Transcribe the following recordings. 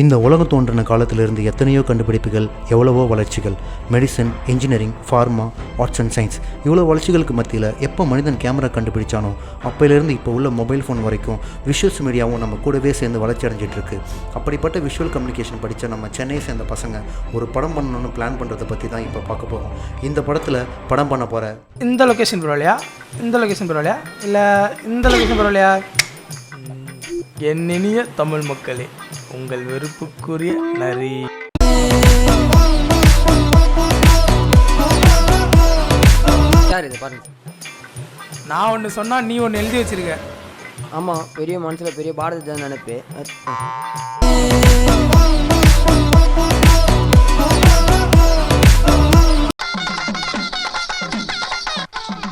இந்த உலகம் தோன்றின காலத்திலிருந்து எத்தனையோ கண்டுபிடிப்புகள் எவ்வளவோ வளர்ச்சிகள் medicine engineering pharma arts and science இவ்வளோ வளர்ச்சிகளுக்கு மத்தியில் எப்போ மனிதன் கேமரா கண்டுபிடிச்சானோ அப்போலேருந்து இப்போ உள்ள மொபைல் ஃபோன் வரைக்கும் விஷுவல்ஸ் மீடியாவும் நம்ம கூடவே சேர்ந்து வளர்ச்சி அடைஞ்சிட்ருக்கு அப்படிப்பட்ட விஷுவல் கம்யூனிகேஷன் படித்த நம்ம சென்னையை சேர்ந்த பசங்க ஒரு படம் பண்ணணும்னு பிளான் பண்ணுறதை பற்றி தான் இப்போ பார்க்க போகிறோம் இந்த படத்தில் படம் பண்ண போகிற இந்த லொக்கேஷன் பரவாயில்லையா இந்த லொக்கேஷன் பரவாயில்லையா இல்லை இந்த லொக்கேஷன் பரவாயில்லையா என் இனிய தமிழ் மக்களே உங்கள் வெறுப்புக்குரிய நரி. சார் இது? பாருங்க. நான் ஒன்று சொன்னால் நீ ஒன்று எழுதி வச்சிருக்க. ஆமாம் பெரிய மனசில் பெரிய பாரதி தான் நினைப்பு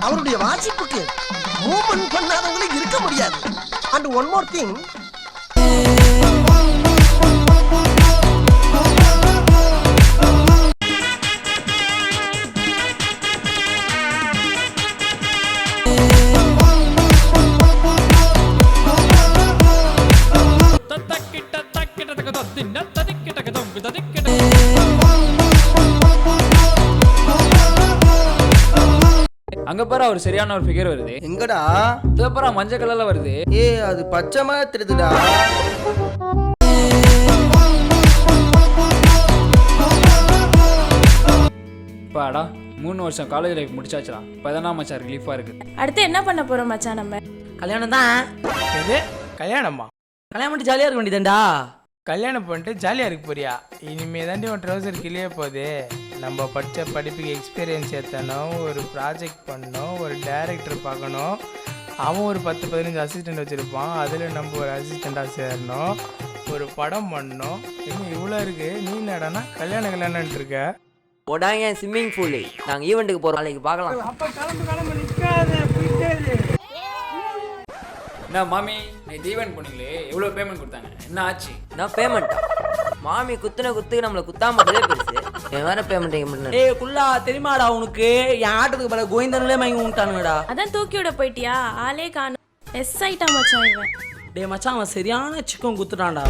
அவருடைய வாசிப்புக்கு மூவ்மெண்ட் பண்ணாதவங்களே இருக்க முடியாது. And one more thing alone. அங்க பாரு ஒரு சரியான ஒரு ஃபிகர் வருது. எங்கடா? பேப்பரா மஞ்சள் கலர்ல வருது. ஏ அது பச்சைமா தெரியுதுடா. பாடா மூணு வருஷம் காலேஜ் லைஃப் முடிச்சாச்சுடா. இப்போதானா மச்சான் ரிலீஃபா இருக்கு. அடுத்து என்ன பண்ண போறோம் மச்சான் நம்ம? கல்யாணம் தான். எது? கல்யாணமா? கல்யாணம் பண்ணிட்டு ஜாலியாக இருக்க வேண்டியதுண்டா கல்யாணம் பண்ணிட்டு ஜாலியாக இருக்க போறியா? இனிமே தாண்டி உன் ட்ரௌசர் கிளியே போகுது. நம்ம படித்த படிப்புக்கு எக்ஸ்பீரியன்ஸ் ஏற்றணும் ஒரு ப்ராஜெக்ட் பண்ணணும் ஒரு டைரக்டர் பார்க்கணும். அவன் ஒரு பத்து பதினஞ்சு அசிஸ்டண்ட் வச்சுருப்பான். அதில் நம்ம ஒரு அசிஸ்டண்ட்டாக சேரணும். ஒரு படம் பண்ணணும். இன்னும் இவ்வளோ இருக்குது நீ என்னடானா கல்யாணம் கல்யாணம்ட்டு இருக்க. போடாங்க ஸ்விம்மிங் பூலு நாங்கள் ஈவெண்ட்டுக்கு போகிறோம் நாளைக்கு பார்க்கலாம். அப்போ கிளம்பு கிளம்பு நிற்காது என்ன மாமி நீ தீவன் போனீங்களே எவ்வளோ பேமெண்ட் கொடுத்தாங்க என்ன ஆச்சு? நான் பேமெண்ட் மாமி குத்துன குத்துக்கு நம்மளை குத்தாம பெருசு. என் வேற பேமெண்ட் பண்ண ஏய் குள்ளா தெரியுமாடா உனக்கு? என் ஆட்டத்துக்கு பல கோவிந்தனுலே மயங்கி விட்டானுங்கடா அதான் தூக்கி விட போயிட்டியா? ஆளே காணும். எஸ் ஆயிட்டா மச்சான் இவன். டேய் மச்சான் அவன் சரியான சிக்கன் குத்துட்டான்டா.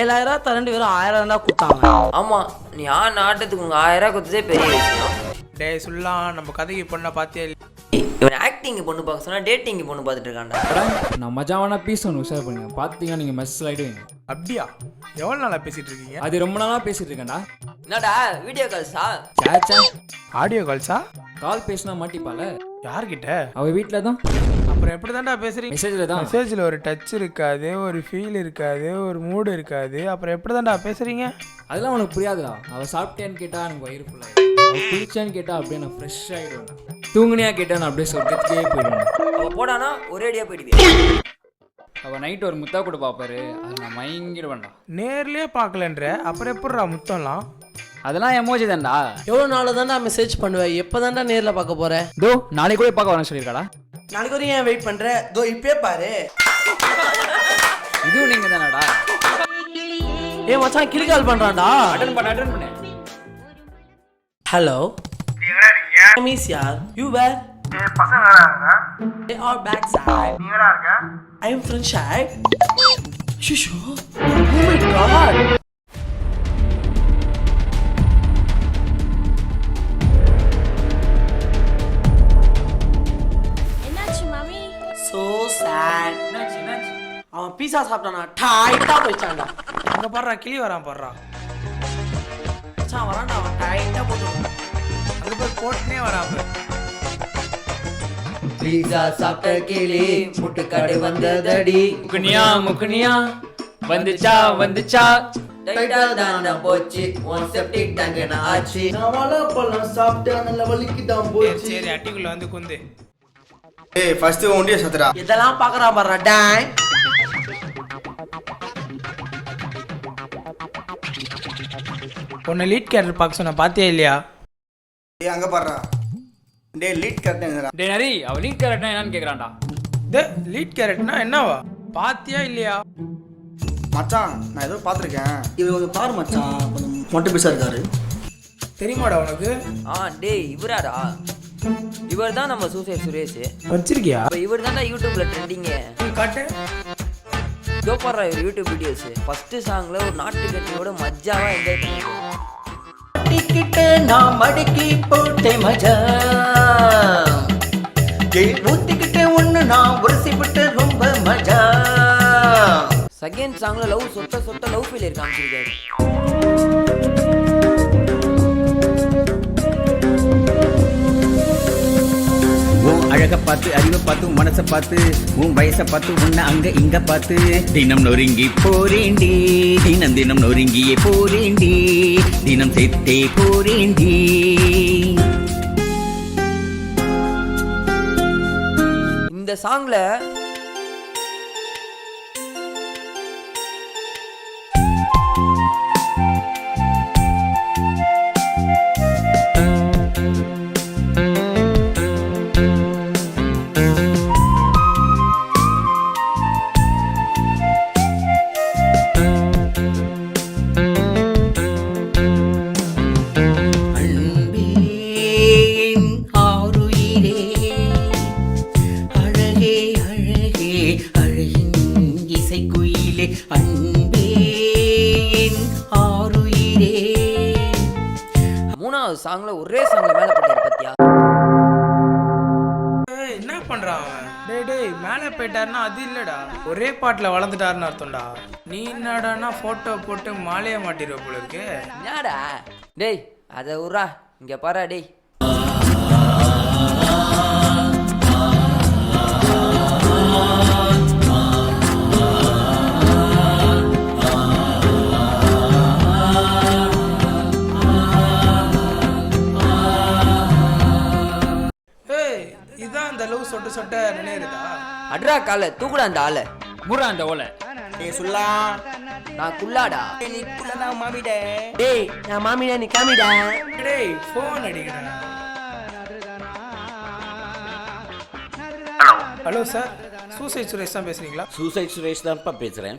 ஏழாயிரம் தரண்டு வெறும் ஆயிரம் தான் குத்தாங்க. ஆமாம் நீ ஆன ஆட்டத்துக்கு உங்கள் ஆயிரம் ரூபா குத்துதே பெரிய விஷயம். டேய் சொல்லலாம் நம்ம கதைக்கு பொண்ணை பார்த்தியா? இவன் ஆக்டிங் பொண்ணு பார்க்க சொன்னா டேட்டிங் பொண்ணு பார்த்துட்டு இருக்கான்டா. நான் மஜாவான பீஸ் ஒன்று உஷார் பண்ணுங்க பார்த்தீங்கன்னா நீங்கள் மெசேஜ் ஆகிடுவீங்க அப்படியா? எவ்வளோ நாளாக பேசிகிட்டு இருக்கீங்க? அது ரொம்ப நாளாக பேசிட்டு இருக்கேன்டா. என்னடா வீடியோ கால்ஸா சேச்சா. ஆடியோ கால்ஸா கால் பேசினா மாட்டிப்பால யார்கிட்ட? அவ வீட்டில் தான். அப்புறம் எப்படி தான்டா பேசுறீங்க? மெசேஜில் தான். மெசேஜில் ஒரு டச் இருக்காது ஒரு ஃபீல் இருக்காது ஒரு மூடு இருக்காது. அப்புறம் எப்படி தான்டா பேசுறீங்க? அதெல்லாம் உனக்கு புரியாதுடா. அவள் சாப்பிட்டேன்னு கேட்டா எனக்கு வயிறு ஃபுல்லாக அவள் குளிச்சான்னு கேட்டா அப்படியே நான் ஃப்ரெஷ் ஆகிடுவேன் தூங்குனியா கேட்டா நான் அப்படியே சொர்க்கத்துக்கே போயிடுவேன். அவள் போடானா? ஒரே அடியாக போயிடுவேன் அவள் நைட் ஒரு முத்தா கூட பார்ப்பாரு அது நான் மயங்கிடுவேன்டா. நேர்லயே பார்க்கலன்ற அப்புறம் எப்படிடா முத்தம்லாம்? அதெல்லாம் எமோஜி தான்டா. எவ்வளோ நாள் தான்டா மெசேஜ் பண்ணுவேன் எப்போ தான்டா நேரில் பார்க்க போற? தோ நாளைக்கு கூட பார்க்க வரேன்னு சொல்லியிருக்காடா. நாளைக்கு வரையும் ஏன் வெயிட் பண்ற? தோ இப்பே பாரு. இதுவும் நீங்கள் தானடா. ஏய் மச்சான் கிளிகால் பண்றான்டா. அட்டன் பண்ண அட்டன் பண்ணு. Hello miss are you where They are backside. I am front side. Shushu. Oh my god. என்னாச்சு மாமி So sad. என்னாச்சு என்னாச்சு அவன் பீஸா சாப்பிட்டானா டைட்டா போயிச்சான்டா அங்கே பாடுறா கிளி வரான் பாடுறா மச்சான் வரான்டா அவன் டைட்டா போட்டு போட்டுனே பாரு. பீஸா சாப்பிட்ட கிளி முட்டுக்காடு வந்ததடி. முக்குனியா முக்குனியா. வந்துச்சா வந்துச்சா. டைட்டா தான போச்சு. உன் செப்டிக் டேங்க் ஆச்சு. நான் வாழைப்பழம் சாப்பிட்டேன் நல்ல வலிக்கு தான் சரி சரி அட்டிக்குள்ள வந்து குந்து. ஏய் ஃபர்ஸ்ட் ஒண்டிய சத்துடா. இதெல்லாம் பாக்குறா பாரு டேய். உன்னை லீட் கேரக்டர் பார்க்க சொன்ன பார்த்தியா இல்லையா? அங்க பாருடா. டேய் லீட் கரெக்டா டே நரி அவ லிங்க் கேரக்டா என்னன்னு கேக்குறான்டா. டே லீட் கேரக்டர்னா என்னவா? பார்த்தியா இல்லையா? மச்சான் நான் ஏதோ பார்த்துருக்கேன். இது கொஞ்சம் பாரு மச்சான் கொஞ்சம் மொட்டை பீஸா இருக்காரு. தெரியுமாடா உனக்கு? ஆ டேய் இவராடா. இவர் தான் நம்ம சூசைட் சுரேஷ் வச்சிருக்கியா? இப்போ இவர் தான் யூடியூப்ல ட்ரெண்டிங்கு காட்டு. இதோ பாடுறா இவர் யூடியூப் வீடியோஸ் ஃபர்ஸ்ட் சாங்ல ஒரு நாட்டு கட்டியோட மஜாவா என்ஜாய் டிக்கிட்டு நான் மடக்கி போட்டேன் மஜா. ஏய், ஊத்திக்கிட்டு ஒண்ணு நான் உரசி விட்டு ரொம்ப மஜா. செகண்ட் சாங்ல லவ் சொட்ட சொட்ட லவ் ஃபீல் காமிச்சிருக்காரு. அழக பார்த்து அறிவை பார்த்து மனசை பார்த்து உன் வயசை பார்த்து உன்னை அங்க இங்க பார்த்து. தினம் நொறுங்கி போறேண்டி தினம் தினம் நொறுங்கியே போறேண்டி தினம் செத்தே போறேண்டி இந்த சாங்ல சாங்ல ஒரே சாங்ல மேல போட்டாரு பாத்தியா? என்ன பண்றான் டேய் டேய் மேலே போயிட்டாருன்னா அது இல்லடா. ஒரே பாட்டில் வளர்ந்துட்டாருன்னு அர்த்தம்டா. நீ என்னடான்னா ஃபோட்டோ போட்டு மாலையை மாட்டிருவ போல இருக்கு. என்னடா? டேய் அதை உர்றா இங்க பாரா டேய். அந்த லவ் சொட்ட சொட்ட நினைவுதா அட்ரா கால தூக்குடா அந்த ஆளை. முறா அந்த ஓலை. ஏய் சொல்லா. நான் குள்ளாடா. நீ புள்ளனா மாமிடே. டேய் நான் மாமியா நீ காமிடா. டேய் ஃபோன் அடிக்கடா ஹலோ சார். சூசைட் சுரேஷ் தான் பேசுறீங்களா? சூசைட் சுரேஷ் தான்ப்பா பேசுறேன்.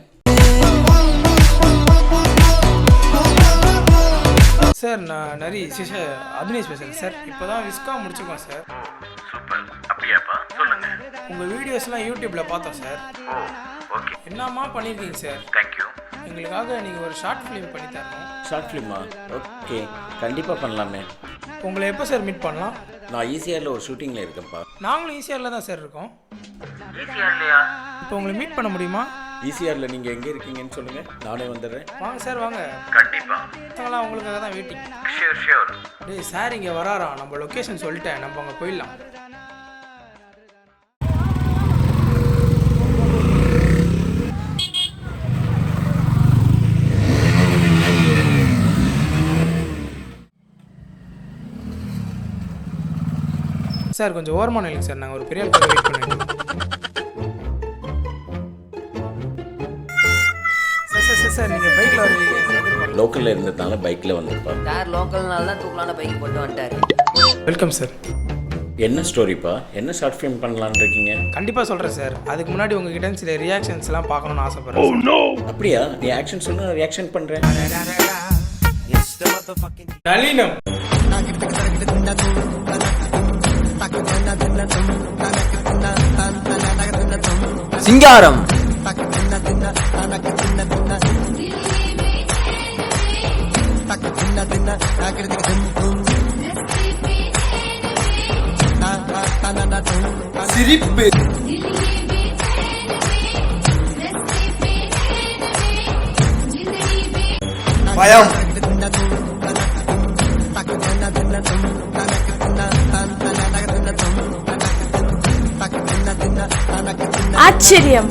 சார் நான் நரி சிஷ அபினேஷ் பேசுகிறேன் சார். இப்போ தான் விஸ்கா முடிச்சிருக்கோம் சார். உங்கள் வீடியோஸ்லாம் யூடியூப்பில் பார்த்தோம் சார் என்னம்மா பண்ணியிருக்கீங்க சார் தேங்க்யூ எங்களுக்காக நீங்கள் ஒரு ஷார்ட் ஃபிலிம் பண்ணி தரணும். ஷார்ட் ஃபிலிமா ஓகே கண்டிப்பாக பண்ணலாமே. உங்களை எப்போ சார் மீட் பண்ணலாம்? நான் ஈசிஆரில் ஒரு ஷூட்டிங்கில் இருக்கேன்ப்பா. நாங்களும் ஈஸியாரில் தான் சார் இருக்கோம். இப்போ உங்களை மீட் பண்ண முடியுமா? ஈசிஆரில் நீங்கள் எங்கே இருக்கீங்கன்னு சொல்லுங்கள் நானே வந்துடுறேன். வாங்க சார் வாங்க. கண்டிப்பாக உங்களுக்காக தான் வெயிட்டிங் ஷியோர் ஷியோர் டேய் சார் இங்கே வராராம் நம்ம லொக்கேஷன் சொல்லிட்டேன். நம்ம அங்கே போயிடலாம். சார் கொஞ்சம் ஓரமான இல்லைங்க சார். நாங்கள் ஒரு பெரிய ஆளுக்காக வெயிட் பண்ணிட்டு சார் சார் சார் சார் நீங்கள் பைக்கில் வருவீங்க. லோக்கலில் இருந்ததுனால பைக்கில் வந்திருப்பா. சார் லோக்கல்னால தான் தூக்கலான பைக் போட்டு வந்துட்டாரு. வெல்கம் சார் என்ன ஸ்டோரிப்பா என்ன ஷார்ட் ஃபிலிம் பண்ணலான்னு இருக்கீங்க? கண்டிப்பாக சொல்கிறேன் சார் அதுக்கு முன்னாடி உங்ககிட்ட சில ரியாக்ஷன்ஸ்லாம் பார்க்கணும்னு ஆசைப்படுறேன் அப்படியா? நீ ஆக்ஷன் சொல்லு ரியாக்ஷன் பண்ணுறேன் நளினம் சிங்காரம் சிரிப்பு பயம் ఆశ్చర్యం.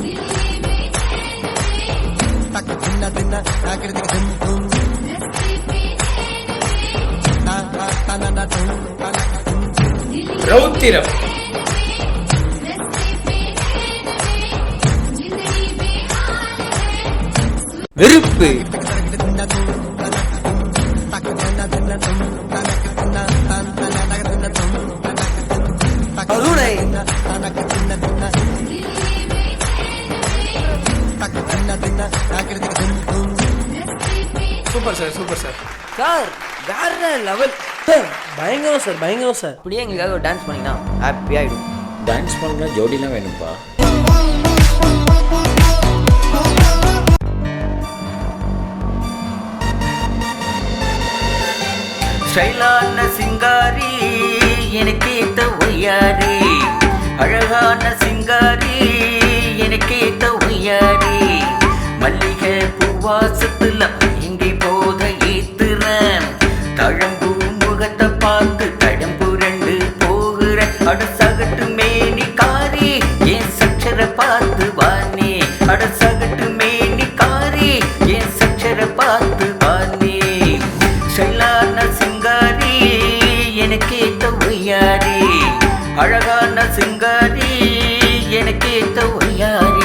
రౌతిరం வெறுப்பு super sir super sir. Sir வேற லெவல் சார் பயங்கரம் சார் பயங்கரம் சார். அப்படியே எங்களுக்காக ஒரு டான்ஸ் பண்ணிங்கன்னா ஹாப்பி ஆகிடும் டான்ஸ் பண்ண ஜோடிலாம் வேணும்ப்பா ஸ்டைலான சிங்காரி எனக்கேத்த ஒய்யாரி. அழகான சிங்காரி அழகான சிங்காரி எனக்கேத்த ஒய்யாரி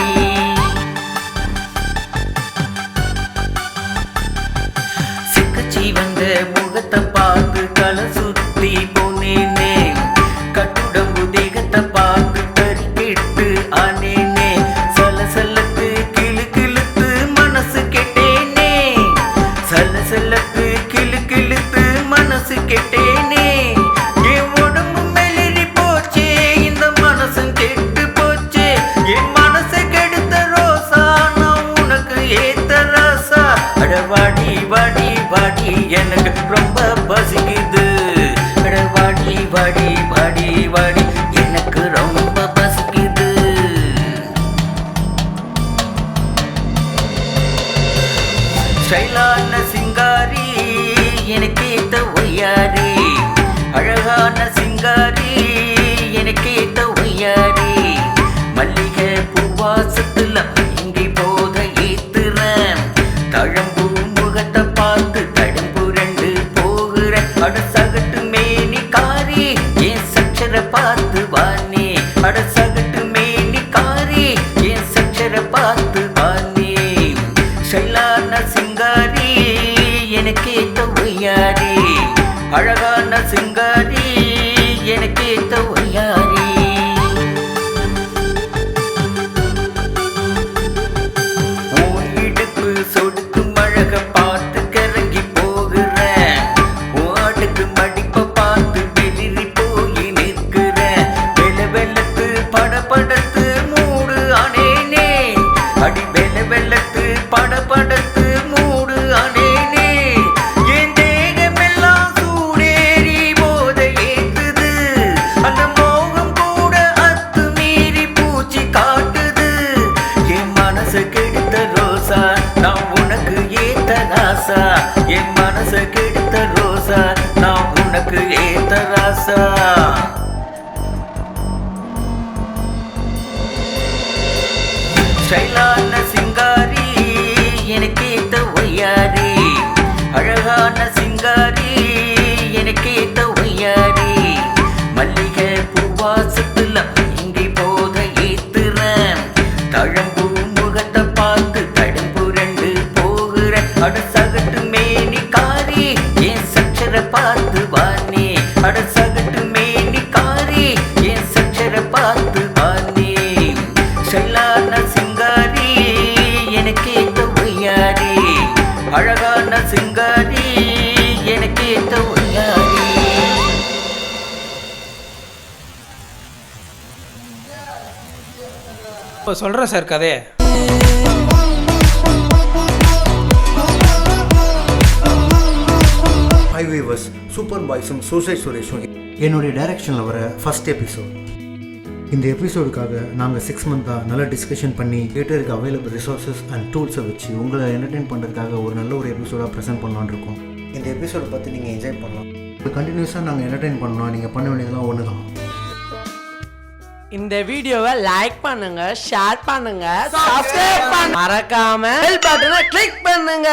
எனக்கேத்த ஒய்யாரி அழகான சிங்காரி எனக்கேத்த செல்லான சிங்காரி எனக்கேத்த ஒய்யாரி. அழகான சிங்காரி எனக்கேத்த ஒய்யாரி. இப்போ சொல்கிறேன் சார் கதையை. ஹை வீவர்ஸ் சூப்பர் பாய்ஸும் சூசைட் சுரேஷும் என்னுடைய டைரக்ஷனில் வர ஃபர்ஸ்ட் எபிசோட் இந்த எபிசோடுக்காக நாங்கள் சிக்ஸ் மந்த்தாக நல்லா டிஸ்கஷன் பண்ணி தியேட்டருக்கு அவைலபிள் ரிசோர்ஸஸ் அண்ட் டூல்ஸை வச்சு உங்களை என்டர்டெயின் பண்ணுறதுக்காக ஒரு நல்ல ஒரு எபிசோடாக ப்ரெசென்ட் பண்ணலான்னு இருக்கோம். இந்த எபிசோடை பார்த்து நீங்கள் என்ஜாய் பண்ணலாம். இப்போ கண்டினியூஸாக நாங்கள் என்டர்டெயின் பண்ணோம் நீங்கள் பண்ண வேண்டியதெல்லாம் ஒன்று தான் இந்த வீடியோவை லைக் பண்ணுங்க ஷேர் பண்ணுங்க சப்ஸ்கிரைப் பண்ணுங்க. மறக்காம பெல் பட்டனை கிளிக் பண்ணுங்க.